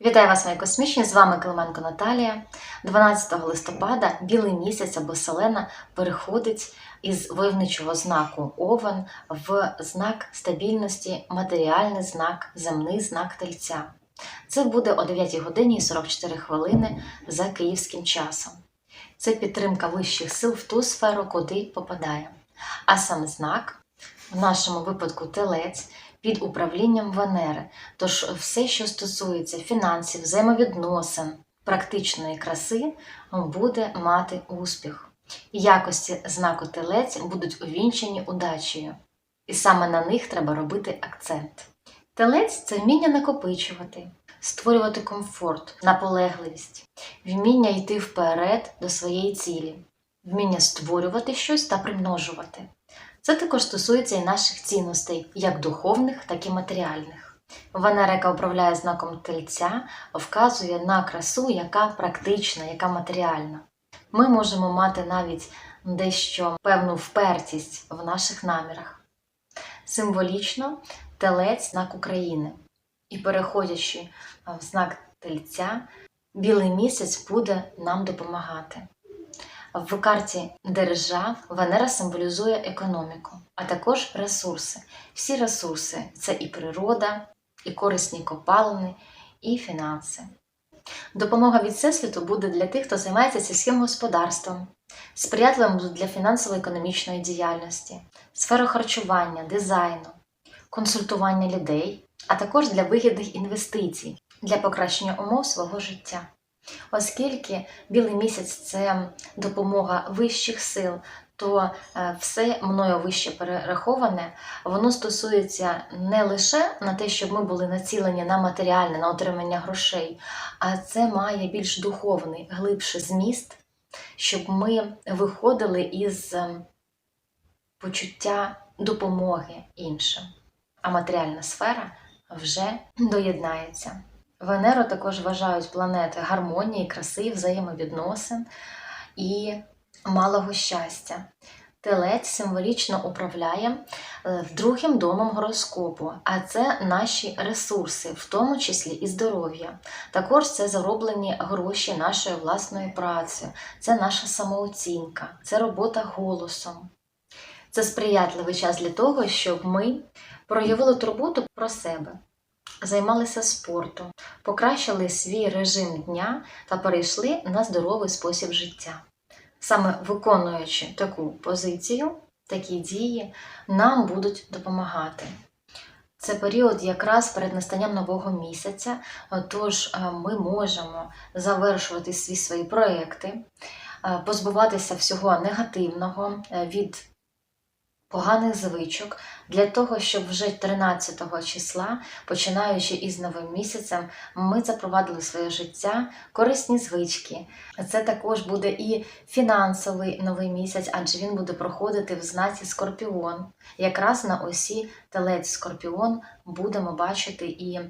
Вітаю вас, мої космічні! З вами Клименко Наталія. 12 листопада білий місяць або селена переходить із войовничого знаку Овен в знак стабільності, матеріальний знак, земний знак тельця. Це буде о 9 годині і 44 хвилини за київським часом. Це підтримка вищих сил в ту сферу, куди попадає. А сам знак, в нашому випадку телець, під управлінням Венери. Тож все, що стосується фінансів, взаємовідносин, практичної краси, буде мати успіх. Якості знаку телець будуть увінчені удачею, і саме на них треба робити акцент. Телець це вміння накопичувати, створювати комфорт, наполегливість, вміння йти вперед до своєї цілі, вміння створювати щось та примножувати. Це також стосується і наших цінностей, як духовних, так і матеріальних. Венера, управляє знаком тельця, вказує на красу, яка практична, яка матеріальна. Ми можемо мати навіть дещо певну впертість в наших намірах. Символічно телець знак України. І переходячи в знак тельця, білий місяць буде нам допомагати. В карті держав Венера символізує економіку, а також ресурси. Всі ресурси це і природа, і корисні копалини, і фінанси. Допомога від Всесвіту буде для тих, хто займається сільським господарством, сприятливим для фінансово-економічної діяльності, сфери харчування, дизайну, консультування людей, а також для вигідних інвестицій, для покращення умов свого життя. Оскільки білий місяць це допомога вищих сил, то е, все мною вище перераховане, воно стосується не лише на те, щоб ми були націлені на матеріальне, на отримання грошей, а це має більш духовний, глибший зміст, щоб ми виходили із е, почуття допомоги іншим, а матеріальна сфера вже доєднається. Венеру також вважають планети гармонії, краси, взаємовідносин і малого щастя. Телець символічно управляє е, другим домом гороскопу, а це наші ресурси, в тому числі і здоров'я. Також це зароблені гроші нашої власної праці, це наша самооцінка, це робота голосом. Це сприятливий час для того, щоб ми проявили турботу про себе займалися спортом, покращили свій режим дня та перейшли на здоровий спосіб життя. Саме виконуючи таку позицію, такі дії, нам будуть допомагати. Це період якраз перед настанням нового місяця, тож ми можемо завершувати всі свої проекти, позбуватися всього негативного від поганих звичок для того, щоб вже 13 числа, починаючи із новим місяцем, ми запровадили своє життя, корисні звички. Це також буде і фінансовий новий місяць, адже він буде проходити в знаці Скорпіон. Якраз на осі телець Скорпіон будемо бачити і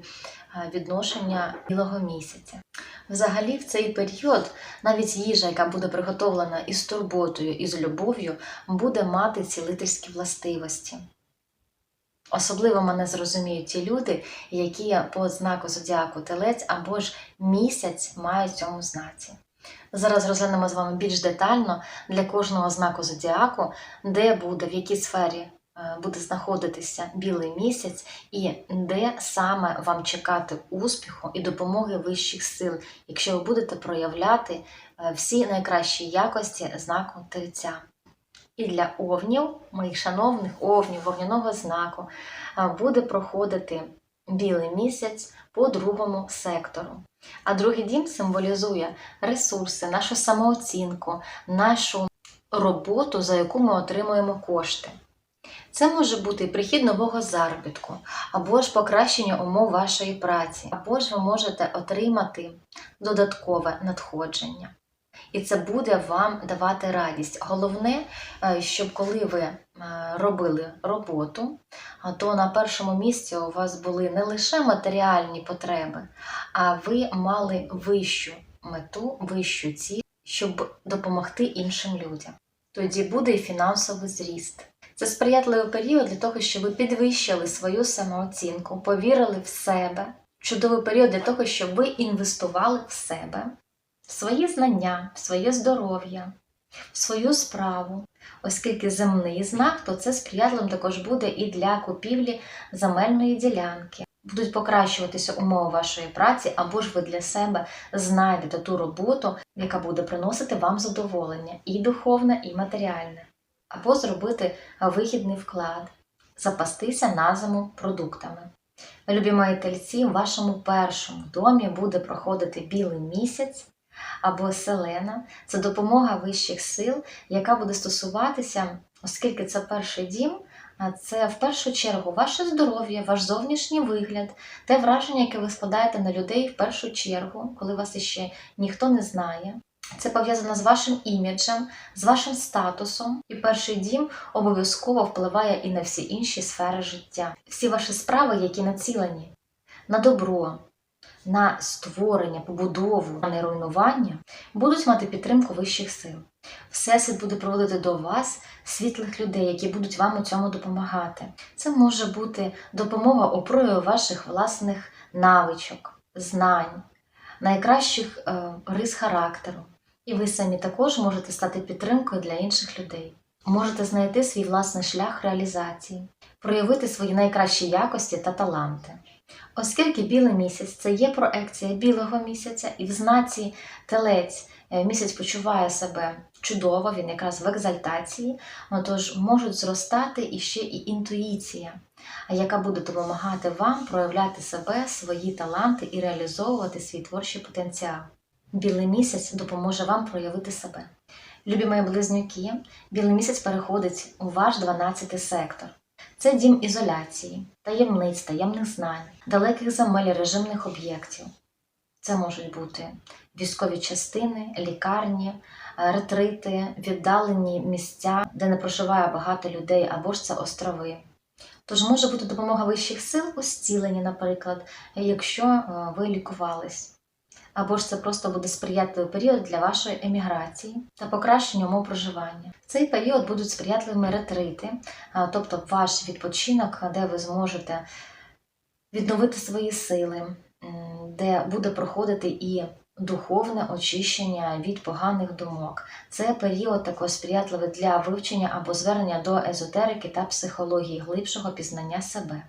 відношення білого місяця. Взагалі, в цей період навіть їжа, яка буде приготовлена із турботою і з любов'ю, буде мати цілительські властивості. Особливо мене зрозуміють ті люди, які по знаку зодіаку телець або ж місяць мають цьому знаці. Зараз розглянемо з вами більш детально для кожного знаку зодіаку, де буде, в якій сфері буде знаходитися білий місяць, і де саме вам чекати успіху і допомоги вищих сил, якщо ви будете проявляти всі найкращі якості знаку тельця. І для овнів, моїх шановних овнів, вогняного знаку, буде проходити білий місяць по другому сектору. А другий дім символізує ресурси, нашу самооцінку, нашу роботу, за яку ми отримуємо кошти. Це може бути прихід нового заробітку, або ж покращення умов вашої праці, або ж ви можете отримати додаткове надходження. І це буде вам давати радість. Головне, е, щоб коли ви е, робили роботу, то на першому місці у вас були не лише матеріальні потреби, а ви мали вищу мету, вищу ціль, щоб допомогти іншим людям. Тоді буде і фінансовий зріст. Це сприятливий період для того, щоб ви підвищили свою самооцінку, повірили в себе, чудовий період для того, щоб ви інвестували в себе, в свої знання, в своє здоров'я, в свою справу. Оскільки земний знак, то це сприятливим також буде і для купівлі земельної ділянки. Будуть покращуватися умови вашої праці, або ж ви для себе знайдете ту роботу, яка буде приносити вам задоволення і духовне, і матеріальне, або зробити вигідний вклад, запастися на зиму продуктами. Любі мої у вашому першому домі буде проходити білий місяць або селена. Це допомога вищих сил, яка буде стосуватися, оскільки це перший дім, це в першу чергу ваше здоров'я, ваш зовнішній вигляд, те враження, яке ви складаєте на людей в першу чергу, коли вас іще ніхто не знає. Це пов'язано з вашим іміджем, з вашим статусом, і перший дім обов'язково впливає і на всі інші сфери життя. Всі ваші справи, які націлені на добро, на створення, побудову, а не руйнування, будуть мати підтримку вищих сил. Всесвіт буде проводити до вас світлих людей, які будуть вам у цьому допомагати. Це може бути допомога у прояві ваших власних навичок, знань, найкращих е, рис характеру. І ви самі також можете стати підтримкою для інших людей. Можете знайти свій власний шлях реалізації, проявити свої найкращі якості та таланти. Оскільки білий місяць це є проекція білого місяця, і в знаці телець е, місяць почуває себе чудово, він якраз в екзальтації, отож можуть зростати іще і інтуїція, яка буде допомагати вам проявляти себе, свої таланти і реалізовувати свій творчий потенціал. Білий місяць допоможе вам проявити себе. Любі мої близнюки, білий місяць переходить у ваш 12 сектор. Це дім ізоляції, таємниць, таємних знань, далеких земель режимних об'єктів. Це можуть бути військові частини, лікарні, ретрити, віддалені місця, де не проживає багато людей, або ж це острови. Тож може бути допомога вищих сил у зціленні, наприклад, якщо е, ви лікувались. Або ж це просто буде сприятливий період для вашої еміграції та покращення умов проживання. В цей період будуть сприятливими ретрити, тобто ваш відпочинок, де ви зможете відновити свої сили, де буде проходити і духовне очищення від поганих думок. Це період також сприятливий для вивчення або звернення до езотерики та психології глибшого пізнання себе.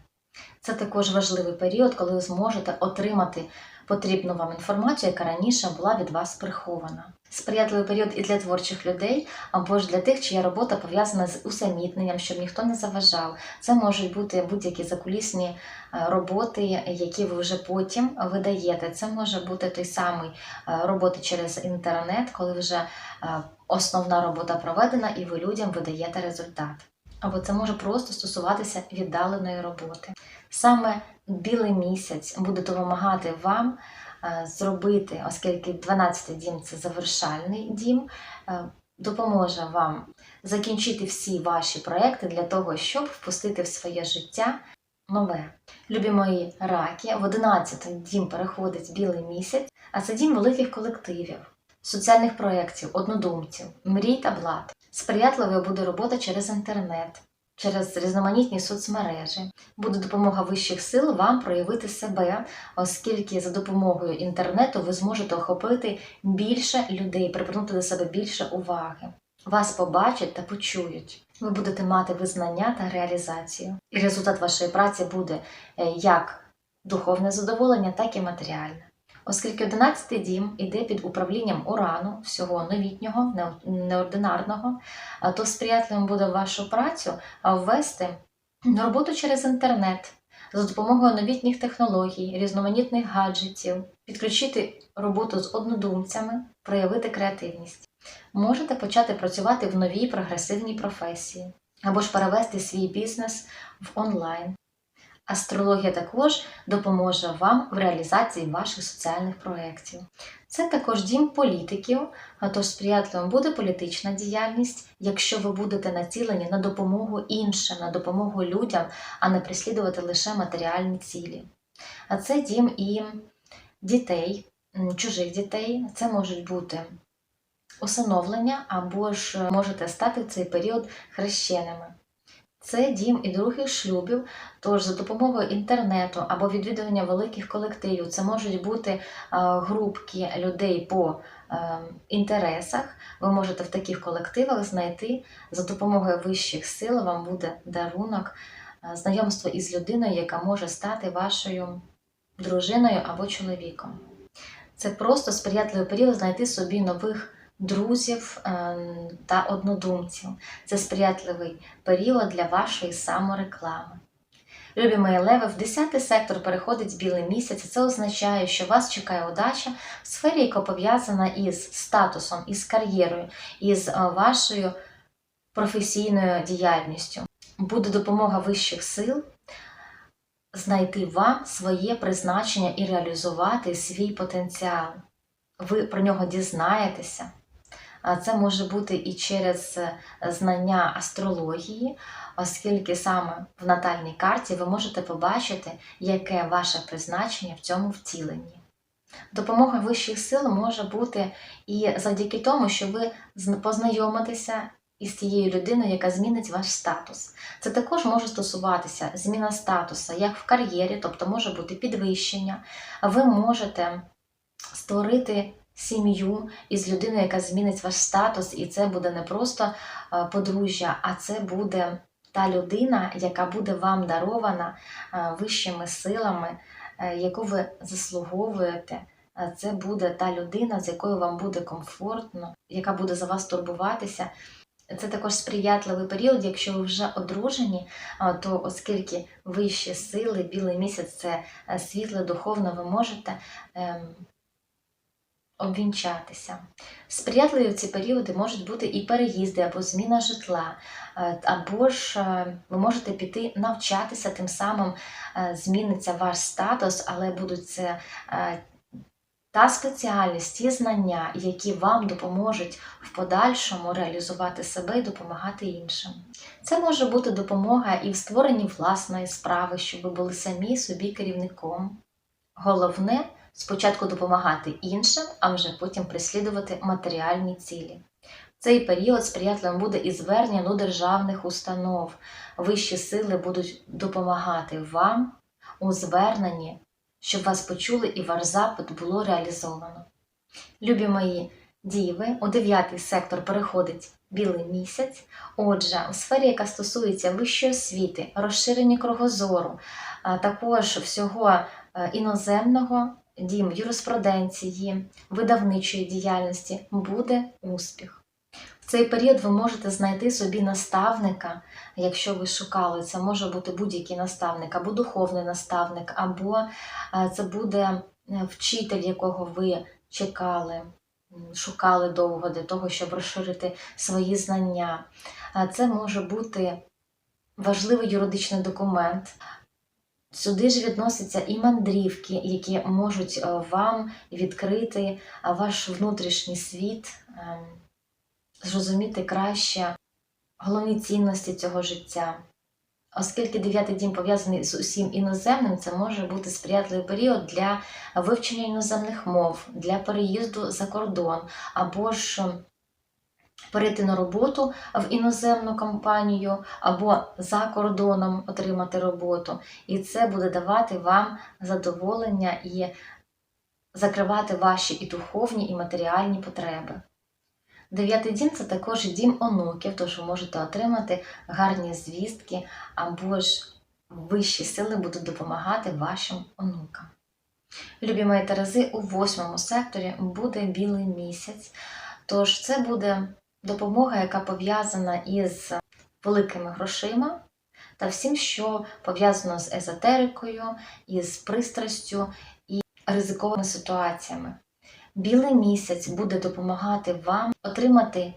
Це також важливий період, коли ви зможете отримати потрібну вам інформацію, яка раніше була від вас прихована. Сприятливий період і для творчих людей, або ж для тих, чия робота пов'язана з усамітненням, щоб ніхто не заважав. Це можуть бути будь-які закулісні е, роботи, які ви вже потім видаєте. Це може бути той самий е, роботи через інтернет, коли вже е, основна робота проведена, і ви людям видаєте результат. Або це може просто стосуватися віддаленої роботи. Саме білий місяць буде допомагати вам е, зробити, оскільки 12-й дім це завершальний дім, е, допоможе вам закінчити всі ваші проекти для того, щоб впустити в своє життя нове. Любі мої раки, в 11 дім переходить білий місяць, а це дім великих колективів, соціальних проєктів, однодумців, мрій та блат. Сприятливою буде робота через інтернет, через різноманітні соцмережі. Буде допомога вищих сил вам проявити себе, оскільки за допомогою інтернету ви зможете охопити більше людей, привернути до себе більше уваги. Вас побачать та почують. Ви будете мати визнання та реалізацію. І результат вашої праці буде е, як духовне задоволення, так і матеріальне. Оскільки 11 дім іде під управлінням урану, всього новітнього, неординарного, то сприятливим буде вашу працю ввести роботу через інтернет за допомогою новітніх технологій, різноманітних гаджетів, підключити роботу з однодумцями, проявити креативність. Можете почати працювати в новій прогресивній професії або ж перевести свій бізнес в онлайн. Астрологія також допоможе вам в реалізації ваших соціальних проєктів. Це також дім політиків, тож сприятливим буде політична діяльність, якщо ви будете націлені на допомогу іншим, на допомогу людям, а не переслідувати лише матеріальні цілі. А це дім і дітей, чужих дітей. Це можуть бути усиновлення, або ж можете стати в цей період хрещеними. Це дім і других шлюбів, тож за допомогою інтернету або відвідування великих колективів, це можуть бути е, групки людей по е, інтересах. Ви можете в таких колективах знайти за допомогою вищих сил, вам буде дарунок, е, знайомство із людиною, яка може стати вашою дружиною або чоловіком. Це просто сприятливий період знайти собі нових друзів е, та однодумців. Це сприятливий період для вашої самореклами. Любі мої леви, в 10 сектор переходить білий місяць. і Це означає, що вас чекає удача в сфері, яка пов'язана із статусом, із кар'єрою, із е, вашою професійною діяльністю. Буде допомога вищих сил знайти вам своє призначення і реалізувати свій потенціал. Ви про нього дізнаєтеся. Це може бути і через е, знання астрології, оскільки саме в натальній карті ви можете побачити, яке ваше призначення в цьому втіленні. Допомога вищих сил може бути і завдяки тому, що ви познайомитеся із тією людиною, яка змінить ваш статус. Це також може стосуватися зміна статусу, як в кар'єрі, тобто може бути підвищення. Ви можете створити сім'ю із людиною, яка змінить ваш статус, і це буде не просто е, подружжя, а це буде та людина, яка буде вам дарована е, вищими силами, е, яку ви заслуговуєте. Це буде та людина, з якою вам буде комфортно, яка буде за вас турбуватися. Це також сприятливий період, якщо ви вже одружені, то оскільки вищі сили, білий місяць це світле духовно, ви можете ем, обвінчатися. Сприятливі в ці періоди можуть бути і переїзди або зміна житла, е, або ж е, ви можете піти навчатися, тим самим е, зміниться ваш статус, але будуть це та спеціальність, ті знання, які вам допоможуть в подальшому реалізувати себе і допомагати іншим. Це може бути допомога і в створенні власної справи, щоб ви були самі собі керівником. Головне спочатку допомагати іншим, а вже потім прислідувати матеріальні цілі. Цей період сприятливим буде і звернення до державних установ. Вищі сили будуть допомагати вам у зверненні, щоб вас почули і ваш запит було реалізовано. Любі мої діви, у дев'ятий сектор переходить білий місяць. Отже, у сфері, яка стосується вищої освіти, розширення кругозору, а також всього е, іноземного, дім юриспруденції, видавничої діяльності, буде успіх. В цей період ви можете знайти собі наставника, якщо ви шукали, це може бути будь-який наставник, або духовний наставник, або е, це буде е, вчитель, якого ви чекали, шукали довго для того, щоб розширити свої знання. Е, Це може бути важливий юридичний документ. Сюди ж відносяться і мандрівки, які можуть е, вам відкрити е, ваш внутрішній світ, ем, зрозуміти краще головні цінності цього життя. Оскільки дев'ятий дім пов'язаний з усім іноземним, це може бути сприятливий період для вивчення іноземних мов, для переїзду за кордон, або ж перейти на роботу в іноземну компанію, або за кордоном отримати роботу. І це буде давати вам задоволення і закривати ваші і духовні, і матеріальні потреби. Дев'ятий дім це також дім онуків, тож ви можете отримати гарні звістки, або ж вищі сили будуть допомагати вашим онукам. Любі мої Терези, у восьмому секторі буде білий місяць, тож це буде допомога, яка пов'язана із великими грошима та всім, що пов'язано з езотерикою, із пристрастю і ризикованими ситуаціями. Білий місяць буде допомагати вам отримати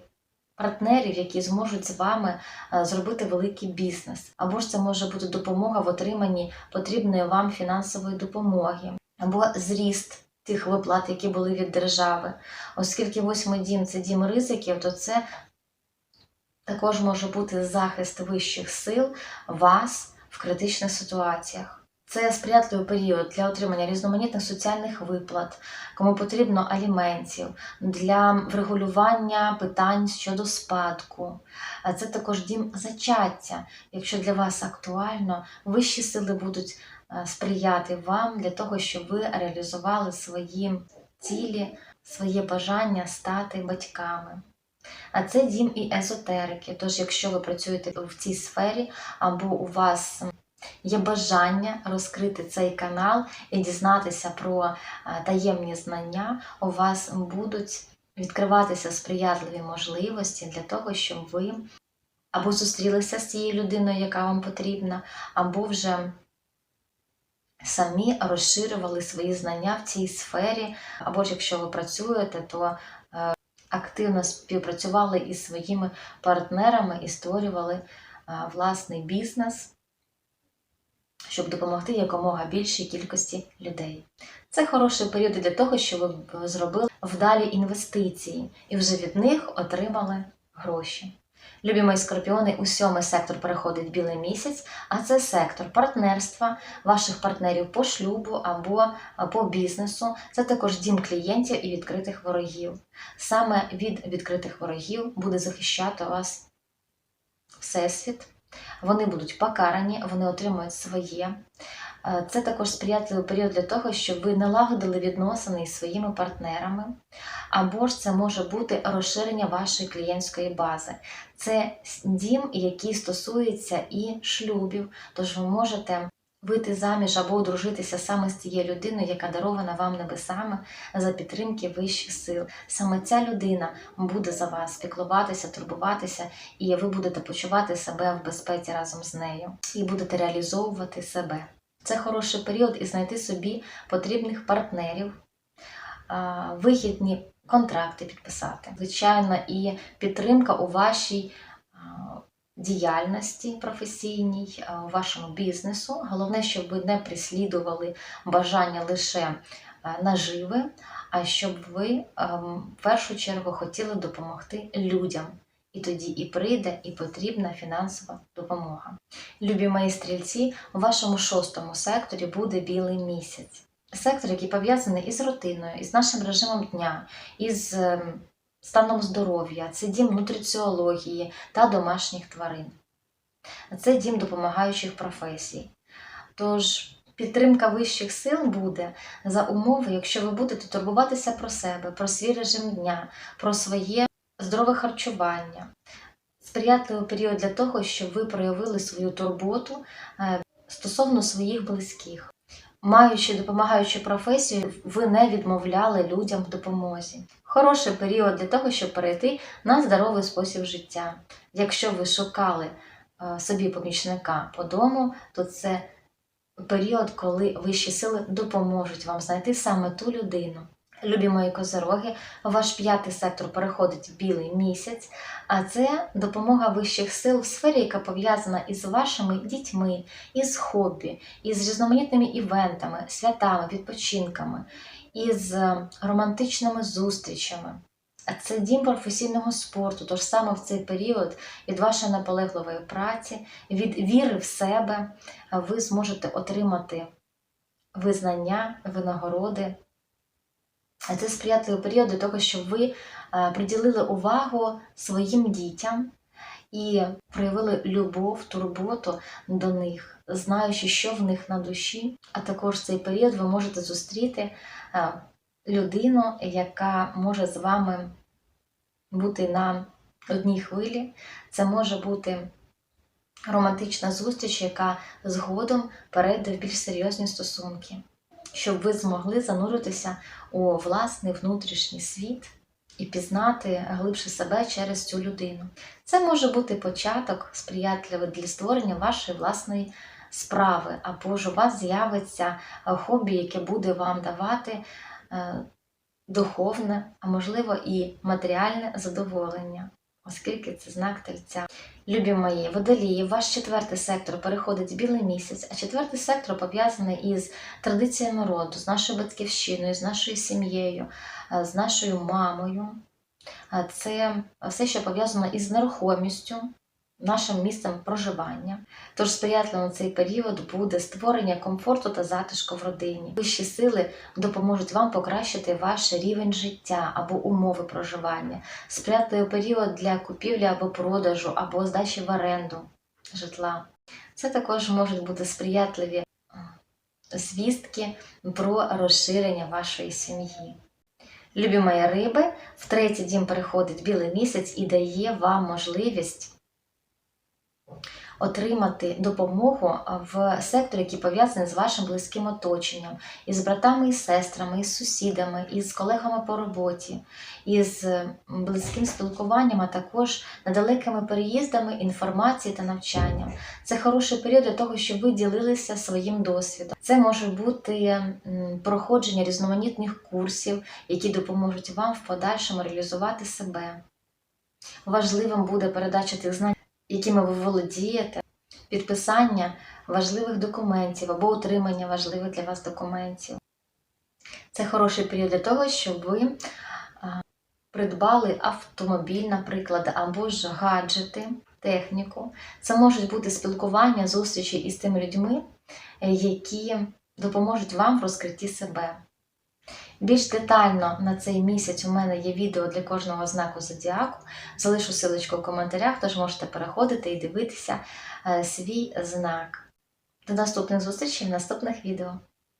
партнерів, які зможуть з вами е, зробити великий бізнес. Або ж це може бути допомога в отриманні потрібної вам фінансової допомоги, або зріст тих виплат, які були від держави. Оскільки восьмий дім це дім ризиків, то це також може бути захист вищих сил вас в критичних ситуаціях. Це сприятливий період для отримання різноманітних соціальних виплат, кому потрібно аліментів, для врегулювання питань щодо спадку. Це також дім зачаття. Якщо для вас актуально, вищі сили будуть сприяти вам для того, щоб ви реалізували свої цілі, своє бажання стати батьками. А це дім і езотерики. Тож, якщо ви працюєте в цій сфері, або у вас є бажання розкрити цей канал і дізнатися про е, таємні знання, у вас будуть відкриватися сприятливі можливості для того, щоб ви або зустрілися з цією людиною, яка вам потрібна, або вже самі розширювали свої знання в цій сфері, або ж якщо ви працюєте, то е, активно співпрацювали із своїми партнерами і створювали е, власний бізнес, щоб допомогти якомога більшій кількості людей. Це хороший період для того, щоб ви зробили вдалі інвестиції і вже від них отримали гроші. Любі мої скорпіони, у сьомий сектор переходить білий місяць, а це сектор партнерства, ваших партнерів по шлюбу або по бізнесу. Це також дім клієнтів і відкритих ворогів. Саме від відкритих ворогів буде захищати вас Всесвіт. Вони будуть покарані, вони отримують своє. Е, Це також сприятливий період для того, щоб ви налагодили відносини із своїми партнерами, або ж це може бути розширення вашої клієнтської бази. Це дім, який стосується і шлюбів, тож ви можете вийти заміж або одружитися саме з тією людиною, яка дарована вам небесами за підтримки вищих сил. Саме ця людина буде за вас піклуватися, турбуватися, і ви будете почувати себе в безпеці разом з нею, і будете реалізовувати себе. Це хороший період і знайти собі потрібних партнерів, вигідні контракти підписати. Звичайно, і підтримка у вашій діяльності професійній, у вашому бізнесу. Головне, щоб ви не прислідували бажання лише наживи, а щоб ви в першу чергу хотіли допомогти людям. І тоді і прийде, і потрібна фінансова допомога. Любі мої стрільці, у вашому шостому секторі буде білий місяць. Сектор, який пов'язаний із рутиною, із нашим режимом дня, із ем, станом здоров'я, це дім нутриціології та домашніх тварин. Це дім допомагаючих професій. Тож підтримка вищих сил буде за умови, якщо ви будете турбуватися про себе, про свій режим дня, про своє здорове харчування. Сприятливий період для того, щоб ви проявили свою турботу е, стосовно своїх близьких. Маючи допомагаючу професію, ви не відмовляли людям в допомозі. Хороший період для того, щоб перейти на здоровий спосіб життя. Якщо ви шукали е, собі помічника по дому, то це період, коли вищі сили допоможуть вам знайти саме ту людину. Любі мої козороги, ваш п'ятий сектор переходить в білий місяць, а це допомога вищих сил в сфері, яка пов'язана із вашими дітьми, із хобі, із різноманітними івентами, святами, відпочинками, із е, романтичними зустрічами. Це дім професійного спорту, тож саме в цей період від вашої наполегливої праці, від віри в себе ви зможете отримати визнання, винагороди. Це сприятливий період для того, щоб ви е, приділили увагу своїм дітям і проявили любов, турботу до них, знаючи, що в них на душі. А також цей період ви можете зустріти е, людину, яка може з вами бути на одній хвилі. Це може бути романтична зустріч, яка згодом перейде в більш серйозні стосунки щоб ви змогли зануритися у власний внутрішній світ і пізнати глибше себе через цю людину. Це може бути початок сприятливий для створення вашої власної справи, або ж у вас з'явиться хобі, яке буде вам давати е, духовне, а можливо і матеріальне задоволення. Оскільки це знак тельця. Любі мої, водолії, ваш четвертий сектор переходить в білий місяць, а четвертий сектор пов'язаний із традиціями роду, з нашою батьківщиною, з нашою сім'єю, е, з нашою мамою. Е, Це все, що пов'язано із нерухомістю, нашим місцем проживання. Тож сприятливим цей період буде створення комфорту та затишку в родині. Вищі сили допоможуть вам покращити ваш рівень життя або умови проживання. Сприятливий період для купівлі або продажу, або здачі в оренду житла. Це також можуть бути сприятливі е, звістки про розширення вашої сім'ї. Любі мої риби, в третій дім переходить білий місяць і дає вам можливість отримати допомогу в секторі, який пов'язаний з вашим близьким оточенням, із братами і сестрами, із сусідами, із колегами по роботі, із близьким спілкуванням, а також недалекими переїздами, інформацією та навчанням. Це хороший період для того, щоб ви ділилися своїм досвідом. Це може бути проходження різноманітних курсів, які допоможуть вам в подальшому реалізувати себе. Важливим буде передача тих знань, якими ви володієте, підписання важливих документів або отримання важливих для вас документів. Це хороший період для того, щоб ви придбали автомобіль, наприклад, або ж гаджети, техніку. Це можуть бути спілкування, зустрічі із тими людьми, е, які допоможуть вам в розкритті себе. Більш детально на цей місяць у мене є відео для кожного знаку зодіаку. Залишу силочку в коментарях, тож можете переходити і дивитися е, свій знак. До наступних зустрічей в наступних відео.